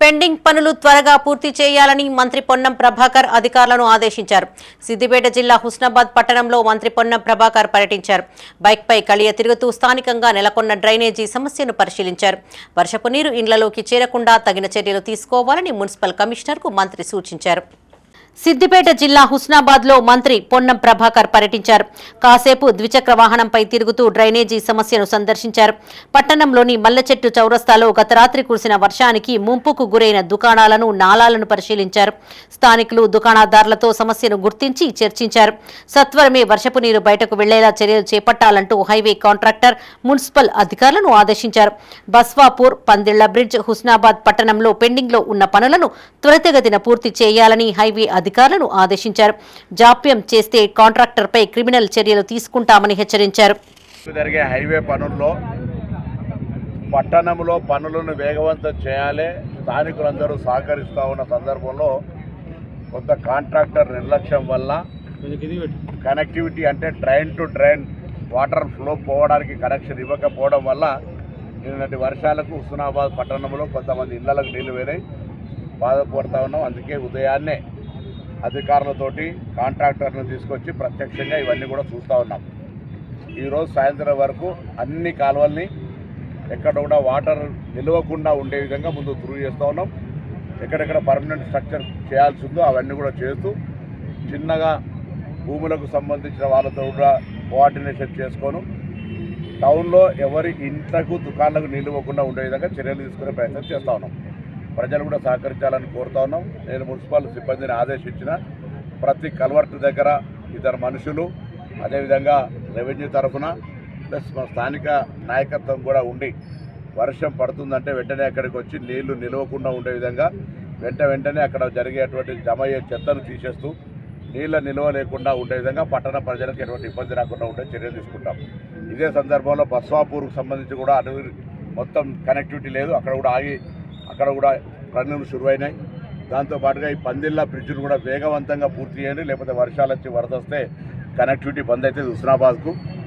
Pending పనులు త్వరగా పూర్తి చేయాలని మంత్రి పొన్నం ప్రభాకర్ అధికారులను ఆదేశించారు. సిద్దిపేట జిల్లా హుస్నాబాద్ పట్టణంలో మంత్రి పొన్నం ప్రభాకర్ పర్యటించారు. బైక్పై కలియ తిరుగుతూ స్థానికంగా నెలకొన్న డ్రైనేజీ సమస్యను పరిశీలించారు. వర్షపు నీరు ఇండ్లలోకి చేరకుండా తగిన చర్యలు తీసుకోవాలని మున్సిపల్ కమిషనర్కు మంత్రి సూచించారు. సిద్దిపేట జిల్లా హుస్నాబాద్లో మంత్రి పొన్నం ప్రభాకర్ పర్యటించారు. కాసేపు ద్విచక్ర వాహనంపై తిరుగుతూ డ్రైనేజీ సమస్యను సందర్శించారు. పట్టణంలోని మల్లచెట్టు చౌరస్తాలో గత రాత్రి కురిసిన వర్షానికి ముంపుకు గురైన దుకాణాలను నాలాలను పరిశీలించారు. స్థానికులు దుకాణదారులతో సమస్యను గుర్తించి చర్చించారు. సత్వరమే వర్షపు నీరు బయటకు వెళ్ళేలా చర్యలు చేపట్టాలంటూ హైవే కాంట్రాక్టర్ మున్సిపల్ అధికారులను ఆదేశించారు. బస్వాపూర్ పందిళ్ళ బ్రిడ్జ్ హుస్నాబాద్ పట్టణంలో పెండింగ్లో ఉన్న పనులను త్వరితగతిన పూర్తి చేయాలని హైవే అధికారులను ఆదేశించారు. జాప్యం చేస్తే కాంట్రాక్టర్పై క్రిమినల్ చర్యలు తీసుకుంటామని హెచ్చరించారు. జరిగే హైవే పనుల్లో పట్టణంలో పనులను వేగవంతం చేయాలి స్థానికులందరూ సహకరిస్తూ ఉన్న సందర్భంలో కొంత కాంట్రాక్టర్ నిర్లక్ష్యం వల్ల కనెక్టివిటీ అంటే drain to drain water flow పోవడానికి కనెక్షన్ ఇవ్వకపోవడం వల్ల నిన్నటి వర్షాలకు హుస్నాబాద్ పట్టణంలో కొంతమంది ఇళ్ళకు నీళ్ళు వేరే బాధపడుతూ ఉన్నాం. అందుకే ఉదయాన్నే అధికారులతోటి కాంట్రాక్టర్లను తీసుకొచ్చి ప్రత్యక్షంగా ఇవన్నీ కూడా చూస్తూ ఉన్నాం. ఈరోజు సాయంత్రం వరకు అన్ని కాలువల్ని ఎక్కడ కూడా వాటర్ నిలవకుండా ఉండే విధంగా ముందు త్రూ చేస్తూ ఉన్నాం. ఎక్కడెక్కడ పర్మనెంట్ స్ట్రక్చర్ చేయాల్సి ఉందో అవన్నీ కూడా చేస్తూ చిన్నగా భూములకు సంబంధించిన వాళ్ళతో కూడా కోఆర్డినేషన్ చేసుకోను టౌన్లో ఎవరి ఇంట్లకు దుకాణాలకు నిలవకుండా ఉండే విధంగా చర్యలు తీసుకునే ప్రయత్నం చేస్తూ ఉన్నాం. ప్రజలు కూడా సహకరించాలని కోరుతా ఉన్నాం. నేను మున్సిపల్ సిబ్బందిని ఆదేశించిన ప్రతి కల్వర్ట్ దగ్గర ఇద్దరు మనుషులు అదేవిధంగా రెవెన్యూ తరఫున ప్లస్ మా స్థానిక నాయకత్వం కూడా ఉండి వర్షం పడుతుందంటే వెంటనే అక్కడికి వచ్చి నీళ్ళు నిలవకుండా ఉండే విధంగా వెంట వెంటనే అక్కడ జరిగేటువంటి జమ అయ్యే చెత్తను తీసేస్తూ నీళ్ళ నిల్వ లేకుండా ఉండే విధంగా పట్టణ ప్రజలకు ఎటువంటి ఇబ్బంది రాకుండా ఉండే చర్యలు తీసుకుంటాం. ఇదే సందర్భంలో బస్వాపూర్కు సంబంధించి కూడా అటు మొత్తం కనెక్టివిటీ లేదు. అక్కడ కూడా ఆగి అక్కడ కూడా పనులు శురువైనాయి. దాంతోపాటుగా ఈ పందిళ్ళ బ్రిడ్జ్ను కూడా వేగవంతంగా పూర్తి చేయండి. లేకపోతే వర్షాలు వచ్చి వరద వస్తే కనెక్టివిటీ బంద్ అవుతుంది హుస్నాబాద్కు.